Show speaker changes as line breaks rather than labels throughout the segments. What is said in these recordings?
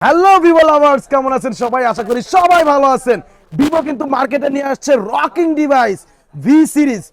Hello Vivo lovers কেমন আছেন সবাই? আশা করি সবাই ভালো আছেন। ভিভো কিন্তু মার্কেটে নিয়ে আসছে rocking device V series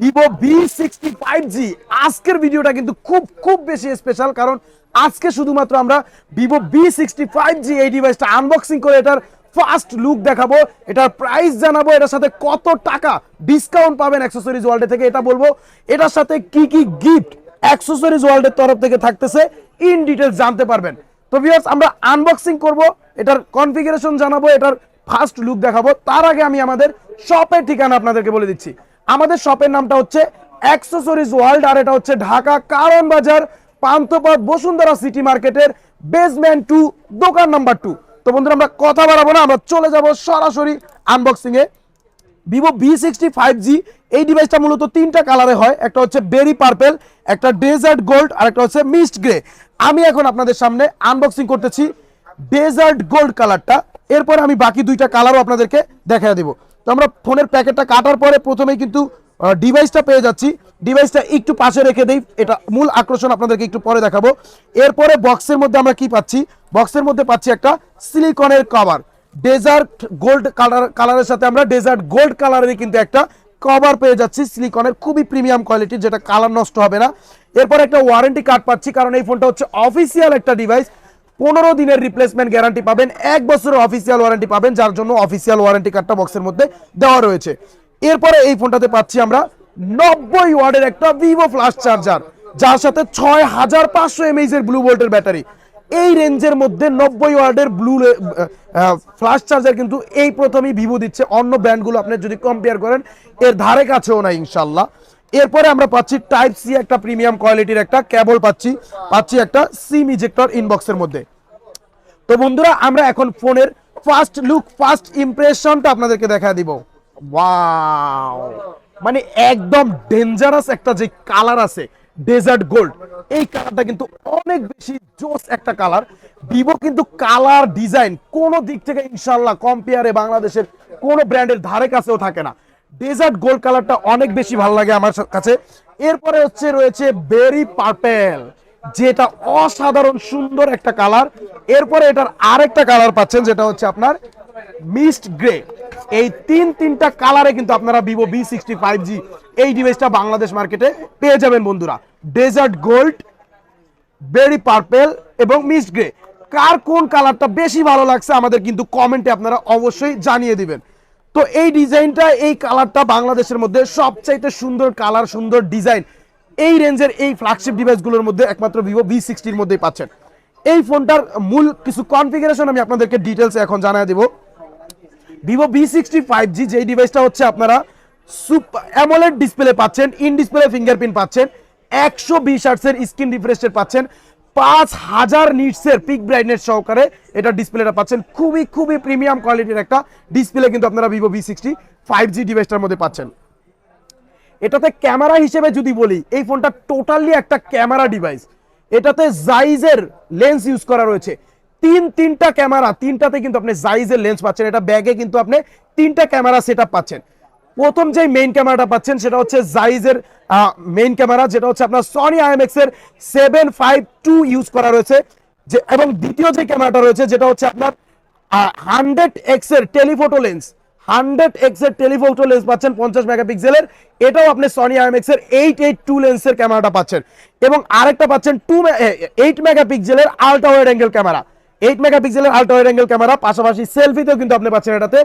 Vivo V sixty five G আজকের ভিডিওটা কিন্তু খুব খুব বেশি স্পেশাল কারণ আজকে শুধুমাত্র আমরা Vivo V sixty five G এই ডিভাইসটা আনবক্সিং করে এটার ফার্স্ট লুক দেখাবো। এটার প্রাইস জানাব, এটার সাথে কত টাকা ডিসকাউন্ট পাবেন অ্যাক্সেসরিজ ওয়ার্ল্ডে থেকে, এটা বলব। এটার সাথে কি কি গিফট অ্যাক্সেসরিজ ওয়ার্ল্ডের তরফ থেকে থাকতেছে ইন ডিটেলস জানতে পারবেন। তো ভিউয়ার্স আমরা আনবক্সিং করব, এটার কনফিগারেশন জানাব, এটার ফার্স্ট লুক দেখাবো। তার আগে আমি আমাদের শপের ঠিকানা আপনাদেরকে বলে দিচ্ছি। আমাদের শপের নামটা হচ্ছে অ্যাক্সেসরিজ ওয়ার্ল্ড আর এটা হচ্ছে ঢাকা কারণ বাজার, পান্থপথ, বসুন্ধরা সিটি মার্কেটের বেসমেন্ট টু দোকান নাম্বার টু তো বন্ধুরা, আমরা কথা বাড়াবো না, আমরা চলে যাব সরাসরি আনবক্সিং এ Vivo V sixty five G এই ডিভাইসটা মূলত তিনটা কালারে হয়, একটা হচ্ছে বেরি পার্পেল একটা ডেজার্ট গোল্ড আর একটা হচ্ছে মিস্ট গ্রে আমি এখন আপনাদের সামনে আনবক্সিং করতেছি ডেজার্ট গোল্ড কালারটা এরপর আমি বাকি দুইটা কালারও আপনাদেরকে দেখা দিব। তো আমরা ফোনের প্যাকেটটা কাটার পরে প্রথমেই কিন্তু ডিভাইসটা পেয়ে যাচ্ছি। ডিভাইসটা একটু পাশে রেখে দিই, এটা মূল আকর্ষণ আপনাদেরকে একটু পরে দেখাবো। এরপরে বক্সের মধ্যে আমরা কি পাচ্ছি? বক্সের মধ্যে পাচ্ছি একটা সিলিকনের কভার ডেজার্ট গোল্ড কালার কালারের সাথে আমরা ডেজার্ট গোল্ড কালারের কিন্তু একটা কভার পেয়ে যাচ্ছি সিলিকনের খুবই প্রিমিয়াম কোয়ালিটির যেটা কালার নষ্ট হবে না। এরপর একটা ওয়ারেন্টি কার্ড পাচ্ছি, কারণ এই ফোনটা হচ্ছে অফিসিয়াল একটা ডিভাইস পনেরো দিনের রিপ্লেসমেন্ট গ্যারান্টি পাবেন, এক বছরের অফিসিয়াল ওয়ারেন্টি পাবেন, যার জন্য অফিসিয়াল ওয়ারেন্টি কার্ডটা বক্সের মধ্যে দেওয়া রয়েছে। এরপরে এই ফোনটাতে পাচ্ছি আমরা নব্বই ওয়ার্ডের একটা ভিভো ফ্লাশ চার্জার যার সাথে ছয় হাজার পাঁচশো এমএইচ এর ব্লু ভোল্টের ব্যাটারি এই রেঞ্জের মধ্যে নব্বই ওয়ার্ডের ব্লু ফ্লাশ চার্জার কিন্তু এই প্রথমেই ভিভো দিচ্ছে। অন্য ব্র্যান্ডগুলো আপনি যদি কম্পেয়ার করেন, এর ধারে কাছেও না ইনশাল্লাহ এরপরে আমরা পাচ্ছি টাইপ সি একটা প্রিমিয়াম কোয়ালিটির একটা কেবল পাচ্ছি পাচ্ছি একটা সিম ইজেক্টর ইনবক্সের মধ্যে। তো বন্ধুরা, আমরা এখন ফোনের ফার্স্ট লুক ফার্স্ট ইমপ্রেশনটা আপনাদেরকে দেখা দিব। মানে একদম ডেঞ্জারাস একটা যে কালার আছে ডেজার্ট গোল্ড এই কালারটা কিন্তু অনেক বেশি জোস একটা কালার। ভিভো কিন্তু কালার ডিজাইন কোনো দিক থেকে ইনশাল্লাহ কম্পেয়ারে বাংলাদেশের কোনো ব্র্যান্ডের ধারে কাছেও থাকে না। ডেজার্ট গোল্ড কালারটা অনেক বেশি ভালো লাগে আমার কাছে। এরপরে হচ্ছে রয়েছে বেরি পার্পেল যেটা অসাধারণ, সুন্দর একটা কালার। এরপরে এটার আরেকটা কালার পাচ্ছেন, যেটা হচ্ছে আপনার মিস্ট গ্রে। এই তিন তিনটা কালারে কিন্তু আপনারা Vivo V sixty five G এই ডিভাইসটা বাংলাদেশ মার্কেটে পেয়ে যাবেন বন্ধুরা। ডেজার্ট গোল্ড, বেরি পার্পেল এবং মিস্ট গ্রে। কার কোন কালারটা বেশি ভালো লাগছে আমাদের কিন্তু কমেন্টে আপনারা অবশ্যই জানিয়ে দিবেন। তো এই ডিজাইনটা, এই কালারটা বাংলাদেশের মধ্যে সবচাইতে সুন্দর কালার, সুন্দর ডিজাইন। এই রেঞ্জের এই ফ্ল্যাগশিপ ডিভাইসগুলোর মধ্যে একমাত্র ভিভো ভি সিক্সটির মধ্যেই পাচ্ছেন। এই ফোনটার মূল কিছু কনফিগারেশন আমি আপনাদেরকে ডিটেলসে এখন জানিয়ে দিব। Vivo V sixty five G যেই ডিভাইসটা হচ্ছে আপনারা সুপার অ্যামোলেড ডিসপ্লে পাচ্ছেন ইন ডিসপ্লে ফিঙ্গারপ্রিন্ট পাচ্ছেন, একশো বিশ আর্টসের স্ক্রিন রিফ্রেশের পাচ্ছেন, পাঁচ হাজার নিটসের পিক ব্রাইটনেস সহকারে এটা ডিসপ্লেটা পাচ্ছেন। খুবই খুবই প্রিমিয়াম কোয়ালিটির একটা ডিসপ্লে কিন্তু আপনারা Vivo V sixty five G ডিভাইসটার মধ্যে পাচ্ছেন। এটাতে ক্যামেরা হিসেবে যদি বলি, এই ফোনটা টোটালি একটা ক্যামেরা ডিভাইস। এটাতে জাইজের লেন্স ইউজ করা রয়েছে। তিন তিনটা ক্যামেরা, তিনটাতে কিন্তু আপনি জাইজের লেন্স পাচ্ছেন। এটা ব্যাগে কিন্তু আপনি তিনটা ক্যামেরা সেট পাচ্ছেন। প্রথম যে মেইন ক্যামেরাটা পাচ্ছেন, সেটা হচ্ছে জাইজের মেইন ক্যামেরা, যেটা হচ্ছে আপনার সনি আইএমএক্স এর সেভেন ফাইভ টু ইউজ করা রয়েছে। যে, এবং দ্বিতীয় যে ক্যামেরাটা রয়েছে, যেটা হচ্ছে আপনার হান্ড্রেড এক্সের টেলিফোটো লেন্স হান্ড্রেড এক্সের টেলিফোটো লেন্স পাচ্ছেন পঞ্চাশ মেগাপিক্সেলের। এটাও আপনি সনি আইএমএক্স এর এইট এইট টু লেন্সের ক্যামেরাটা পাচ্ছেন। এবং আরেকটা পাচ্ছেন টু এইট মেগাপিক্সেলের ultra wide angle camera. Eight মেগাপিক্সেলের আলট্রা ওয়াইড অ্যাঙ্গেল ক্যামেরা, পাশাপাশি সেলফিতেও কিন্তু আপনি পাচ্ছেন এটাতে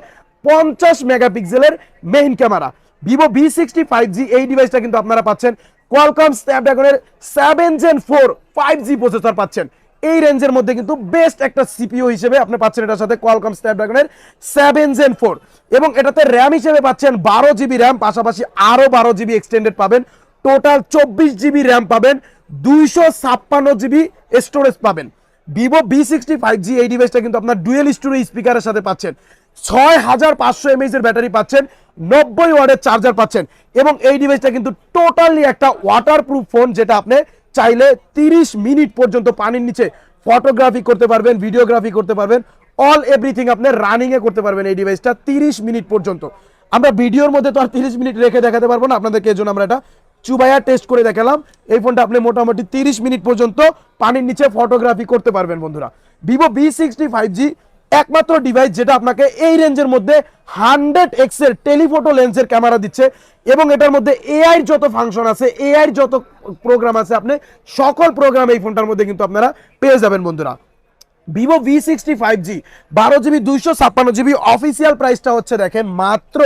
পঞ্চাশ মেগাপিক্সেলের main camera. Vivo V sixty five G এই ডিভাইসটা কিন্তু আপনারা পাচ্ছেন। Qualcomm স্ন্যাপড্রাগনের seven gen four five G processor পাচ্ছেন। এই রেঞ্জের মধ্যে কিন্তু বেস্ট একটা সিপিও হিসেবে আপনি পাচ্ছেন এটার সাথে কোয়ালকম স্ন্যাপড্রাগনের সেভেন জেন ফোর এবং এটাতে র্যাম হিসেবে পাচ্ছেন বারো জিবি র্যাম পাশাপাশি আরও বারো জিবি এক্সটেন্ডেড পাবেন। টোটাল চব্বিশ জিবি র্যাম পাবেন, দুইশো ছাপ্পান্ন জিবি স্টোরেজ পাবেন। Vivo V sixty five G এই ডিভাইসটা কিন্তু আপনার ডুয়েল স্টোরেজ স্পিকারের সাথে পাচ্ছেন। ছয় হাজার পাঁচশো এমএইচ এর ব্যাটারি পাচ্ছেন, নব্বই ওয়ার্ডের চার্জার পাচ্ছেন এবং এই ডিভাইসটা কিন্তু টোটালি একটা ওয়াটারপ্রুফ ফোন যেটা আপনি চাইলে তিরিশ মিনিট পর্যন্ত পানির নিচে ফটোগ্রাফি করতে পারবেন ভিডিওগ্রাফি করতে পারবেন অল এভরিথিং আপনি রানিংয়ে করতে পারবেন এই ডিভাইসটা তিরিশ মিনিট পর্যন্ত। আমরা ভিডিওর মধ্যে তো আর তিরিশ মিনিট রেখে দেখাতে পারব না, আপনাদেরকে জন্য আমরা এটা চুবাইয়া টেস্ট করে দেখালাম। এই ফোনটা আপনি মোটামুটি তিরিশ মিনিট পর্যন্ত পানির নিচে ফটোগ্রাফি করতে পারবেন বন্ধুরা। Vivo V sixty five G একমাত্র ডিভাইস যেটা আপনাকে এই রেঞ্জের মধ্যে হান্ড্রেড এক্সের টেলিফোটো লেন্সের ক্যামেরা দিচ্ছে এবং এটার মধ্যে এআই যত ফাংশন আছে এআই যত প্রোগ্রাম আছে আপনি, সকল প্রোগ্রাম এই ফোনটার মধ্যে কিন্তু আপনারা পেয়ে যাবেন বন্ধুরা। Vivo V sixty five G বারো জিবি দুইশো ছাপ্পান্ন জিবি অফিসিয়াল প্রাইসটা হচ্ছে দেখেন মাত্র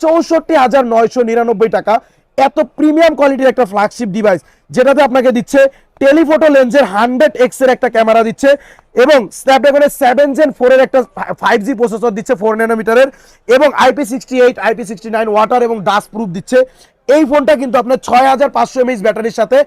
চৌষট্টি হাজার নয়শো নিরানব্বই টাকা। এত প্রিমিয়াম কোয়ালিটির একটা ফ্ল্যাগশিপ ডিভাইস যেটাতে আপনাকে দিচ্ছে টেলিফোটো লেন্সের হান্ড্রেড এক্সের একটা ক্যামেরা দিচ্ছে এবং স্ন্যাপড্রাগনের সেভেন জেন ফোর এর একটা ফাইভ জি প্রসেসর দিচ্ছে ফোর ন্যানোমিটারের এবং IP sixty eight IP sixty nine water এবং ডাস্ট প্রুফ দিচ্ছে। এই ফোনটা কিন্তু আপনার ছয় হাজার পাঁচশো এমএইচ ব্যাটারির সাথে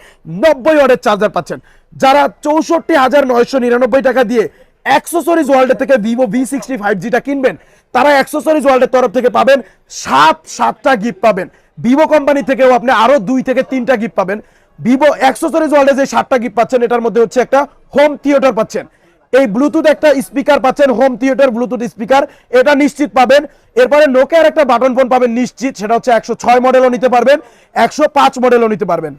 নব্বই ওয়াটের চার্জার পাচ্ছেন। যারা চৌষট্টি হাজার নয়শো নিরানব্বই টাকা দিয়ে অ্যাক্সেসরিজ ওয়ার্ল্ডের থেকে ভিভো ভি সিক্সটি ফাইভ জিটা কিনবেন, তারা অ্যাক্সেসরিজ ওয়ার্ল্ডের তরফ থেকে পাবেন সাত সাতটা গিফট পাবেন। ভিভো কোম্পানি থেকেও আপনি আরও দুই থেকে তিনটা গিফট পাবেন। ভিভো অ্যাক্সেসরিজ ওয়ার্ল্ডে যে সাতটা গিফট পাচ্ছেন, এটার মধ্যে হচ্ছে একটা হোম থিয়েটার পাচ্ছেন। এই ব্লুটুথ একটা স্পিকার পাচ্ছেন হোম থিয়েটার ব্লুটুথ স্পিকার এটা নিশ্চিত পাবেন। এরপরে নোকিয়ার একটা বাটন ফোন পাবেন নিশ্চিত, সেটা হচ্ছে একশো ছয় মডেলও নিতে পারবেন, একশো পাঁচ মডেলও নিতে পারবেন।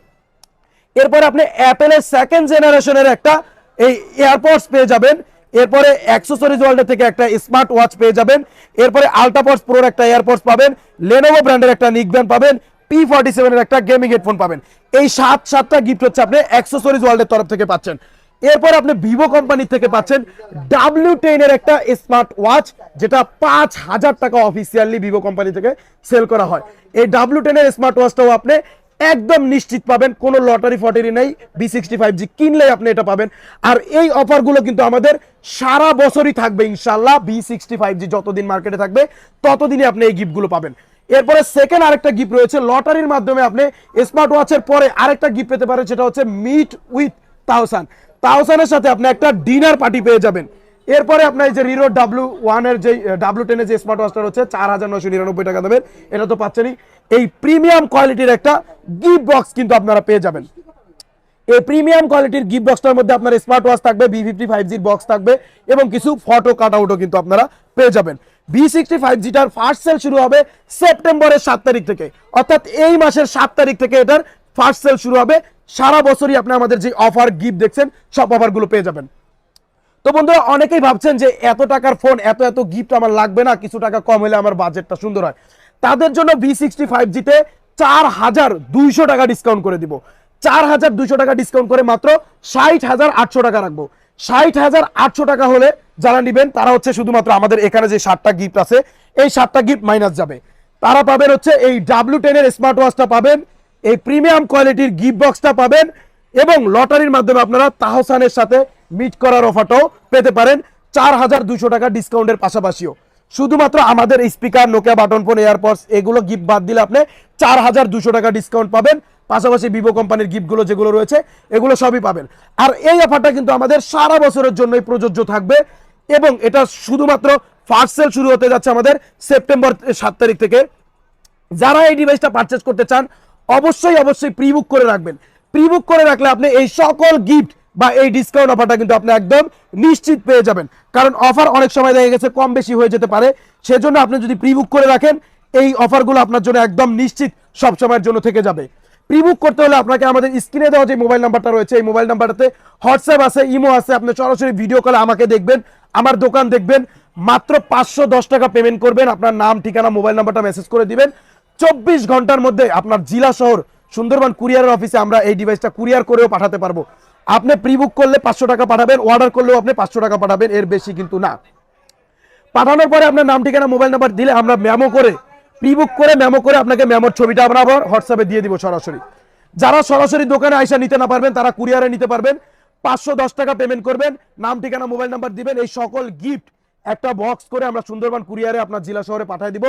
এরপরে আপনি অ্যাপেলের সেকেন্ড জেনারেশনের একটা এই এয়ারপডস পেয়ে যাবেন, এরপরে অ্যাক্সেসরিজ ওয়ার্ল্ড থেকে একটা স্মার্ট ওয়াচ পেয়ে যাবেন, এরপরে আলট্রাপডস প্রোর একটা এয়ারপডস পাবেন লেনোভো ব্র্যান্ডের একটা নিকব্যান্ড পাবেন পি ফর্টি সেভেনের একটা গেমিং হেডফোন পাবেন। এই সাত সাতটা গিফট হচ্ছে আপনি অ্যাক্সেসরিজ ওয়ার্ল্ডের তরফ থেকে পাচ্ছেন। এরপর আপনি ভিভো কোম্পানি থেকে পাচ্ছেন ডাব্লিউ টেনের একটা স্মার্ট ওয়াচ যেটা পাঁচ হাজার টাকা অফিসিয়ালি ভিভো কোম্পানি থেকে সেল করা হয়। এই ডাব্লিউ টেনের স্মার্ট ওয়াচটাও আপনি একদম নিশ্চিত পাবেন, কোনো লটারি ফটারি নেই বি সিক্সটি ফাইভ জি কিনলেই আপনি এটা পাবেন। আর এই অফারগুলো কিন্তু আমাদের সারা বছরই থাকবে ইনশাল্লাহ বি সিক্সটি ফাইভ জি যতদিন মার্কেটে থাকবে, ততদিনই আপনি এই গিফটগুলো পাবেন। এরপরে সেকেন্ড আরেকটা গিফট রয়েছে। লটারির মাধ্যমে আপনি স্মার্ট ওয়াচের পরে আরেকটা গিফট পেতে পারেন, সেটা হচ্ছে মিট উইথ তাওসান তাওসানের সাথে আপনি একটা ডিনার পার্টি পেয়ে যাবেন। এরপরে আপনার এই যে রিরো ডাব্লু ওয়ানের যে ডাব্লু টেনের যে স্মার্ট ওয়াচটা রয়েছে, চার হাজার নশো নিরানব্বই টাকা দেবেন এটা তো পাচ্ছেনই। এই প্রিমিয়াম কোয়ালিটির একটা গিফট বক্স কিন্তু আপনারা পেয়ে যাবেন। এই প্রিমিয়াম কোয়ালিটির গিফট বক্সটার মধ্যে আপনার স্মার্ট ওয়াচ থাকবে বি ফিফটি ফাইভ জির বক্স থাকবে, এবং কিছু ফটো কাট আউটও কিন্তু আপনারা পেয়ে যাবেন। বি সিক্সটি ফাইভ জিটার ফার্স্ট সেল শুরু হবে সেপ্টেম্বরের সাত তারিখ থেকে। অর্থাৎ এই মাসের সাত তারিখ থেকে এটার ফার্স্ট সেল শুরু হবে। সারা বছরই আপনি আমাদের যে অফার গিফট দেখছেন, সব অফারগুলো পেয়ে যাবেন। তো বন্ধুরা, অনেকেই ভাবছেন যে এত টাকার ফোন এত এত গিফট আমার লাগবে না, কিছু টাকা কম হলে আমার বাজেটটা সুন্দর হয়। তাদের জন্য ভি সিক্সটি ফাইভ জিতে চার হাজার দুইশো টাকা ডিসকাউন্ট করে দিব। চার হাজার দুইশো টাকা ডিসকাউন্ট করে মাত্র ষাট হাজার আটশো টাকা রাখব। ষাট হাজার আটশো টাকা হলে যারা নিবেন, তারা হচ্ছে শুধুমাত্র আমাদের এখানে যে সাতটা গিফট আছে, এই সাতটা গিফট মাইনাস যাবে। তারা পাবেন হচ্ছে এই ডাব্লু টেনের স্মার্ট ওয়াচটা পাবেন, এই প্রিমিয়াম কোয়ালিটির গিফট বক্সটা পাবেন এবং লটারির মাধ্যমে আপনারা তাহসানের সাথে মিট করার অফারটাও পেতে পারেন চার হাজার দুশো টাকা ডিসকাউন্টের পাশাপাশিও। শুধুমাত্র আমাদের speaker Nokia button phone AirPods এগুলো গিফট বাদ দিলে আপনি চার হাজার দুশো টাকা ডিসকাউন্ট পাবেন। পাশাপাশি ভিভো কোম্পানির গিফটগুলো যেগুলো রয়েছে, এগুলো সবই পাবেন। আর এই অফারটা কিন্তু আমাদের সারা বছরের জন্যই প্রযোজ্য থাকবে এবং এটা শুধুমাত্র ফার্স্ট সেল শুরু হতে যাচ্ছে আমাদের সেপ্টেম্বর সাত তারিখ থেকে। যারা এই ডিভাইসটা পারচেজ করতে চান, অবশ্যই অবশ্যই প্রি বুক করে রাখবেন। প্রি বুক করে রাখলে আপনি এই সকল গিফট বা এই ডিসকাউন্ট অফারটা কিন্তু আপনি একদম নিশ্চিত পেয়ে যাবেন। কারণ অফার অনেক সময় দেখা গেছে কম বেশি হয়ে যেতে পারে। সেজন্য আপনি যদি প্রি বুক করে রাখেন, এই অফারগুলো আপনার জন্য একদম নিশ্চিত সবসময়ের জন্য থেকে যাবে। প্রি বুক করতে হলে আপনাকে আমাদের স্ক্রিনে দেওয়া যে মোবাইল নাম্বারটা রয়েছে, এই মোবাইল নাম্বারটাতে হোয়াটসঅ্যাপ আছে, ইমো আছে, আপনি সরাসরি ভিডিও কলে আমাকে দেখবেন, আমার দোকান দেখবেন, মাত্র পাঁচশো দশ টাকা পেমেন্ট করবেন, আপনার নাম, ঠিকানা, মোবাইল নাম্বারটা মেসেজ করে দিবেন। চব্বিশ ঘণ্টার মধ্যে আপনার জেলা শহর, সুন্দরবন কুরিয়ারের অফিসে আমরা এই ডিভাইসটা কুরিয়ার করেও পাঠাতে পারব। আপনি প্রি বুক করলে পাঁচশো টাকা পাঠাবেন অর্ডার করলেও আপনি পাঁচশো টাকা পাঠাবেন, এর বেশি কিন্তু না। পাঠানোর পরে আপনার নাম, ঠিকানা, মোবাইল নাম্বার দিলে আমরা মেমো করে প্রি বুক করে মেমো করে আপনাকে মেমোর ছবিটা আমরা আবার হোয়াটসঅ্যাপে দিয়ে দিব সরাসরি। যারা সরাসরি দোকানে আইসা নিতে না পারবেন, তারা কুরিয়ারে নিতে পারবেন। পাঁচশো দশ টাকা পেমেন্ট করবেন, নাম, ঠিকানা মোবাইল নাম্বার দিবেন, এই সকল গিফট একটা বক্স করে আমরা সুন্দরবন কুরিয়ারে আপনার জেলা শহরে পাঠিয়ে দিব।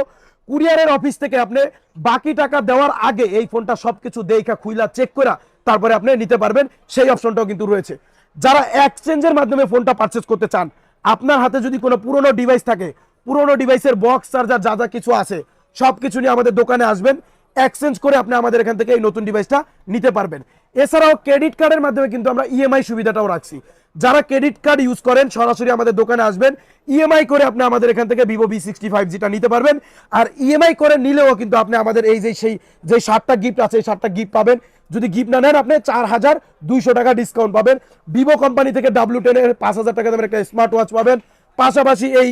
কুরিয়ারের অফিস থেকে আপনি বাকি টাকা দেওয়ার আগে এই ফোনটা সবকিছু দেখা, খুইলা চেক করা তারপরে আপনি নিতে পারবেন। সেই অপশনটাও কিন্তু রয়েছে। যারা এক্সচেঞ্জের মাধ্যমে ফোনটা পারচেস করতে চান, আপনার হাতে যদি কোনো পুরনো ডিভাইস থাকে, পুরনো ডিভাইসের বক্স চার্জার যা যা কিছু আছে সব কিছু নিয়ে আমাদের দোকানে আসবেন এক্সচেঞ্জ করে আপনি আমাদের এখান থেকে এই নতুন ডিভাইসটা নিতে পারবেন। এছাড়াও ক্রেডিট কার্ডের মাধ্যমে কিন্তু আমরা ইএমআই সুবিধাটাও রাখছি। যারা ক্রেডিট কার্ড ইউজ করেন, সরাসরি আমাদের দোকানে আসবেন ইএমআই করে আপনি আমাদের এখান থেকে ভিভো ভি সিক্সটি ফাইভ জিটা নিতে পারবেন, আর ইএমআই করে নিলেও কিন্তু আপনি আমাদের এই যে সেই, যে সাতটা গিফট আছে, এই সাতটা গিফট পাবেন। যদি গিফট না নেন, আপনি চার হাজার দুইশো টাকা ডিসকাউন্ট পাবেন। ভিভো কোম্পানি থেকে ডাব্লিউ টেনের পাঁচ হাজার টাকা দামের একটা স্মার্ট ওয়াচ পাবেন। পাশাপাশি এই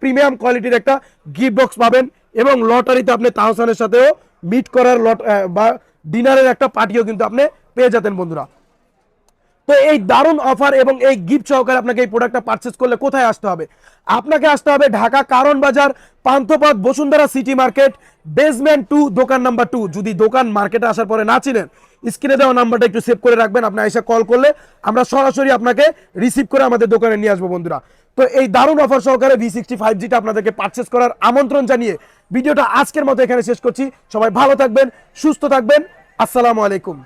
প্রিমিয়াম কোয়ালিটির একটা গিফট বক্স পাবেন। এবং লটারিতে আপনি তাহসানের সাথেও মিট করার লট বা ডিনারের একটা পার্টিও কিন্তু আপনি পেয়ে যেতেন বন্ধুরা। তো এই দারুণ অফার এবং এই গিফট সহকারে আপনাকে এই প্রোডাক্টটা পারচেস করলে কোথায় আসতে হবে? আপনাকে আসতে হবে Dhaka Karwan Bazar, Panthapath, Bashundhara city market basement two দোকান নাম্বার টু যদি দোকান মার্কেটে আসার পরে না চিনেন স্ক্রিনে দেওয়া নাম্বারটা একটু সেভ করে রাখবেন। আপনি এসে কল করলে আমরা সরাসরি আপনাকে রিসিভ করে আমাদের দোকানে নিয়ে আসব বন্ধুরা। তো এই দারুণ অফার সহকারে ভি সিক্সটি ফাইভ জিটা আপনাদেরকে পারচেস করার আমন্ত্রণ জানিয়ে ভিডিওটা আজকের মতো এখানে শেষ করছি। সবাই ভালো থাকবেন, সুস্থ থাকবেন। আসসালামু আলাইকুম।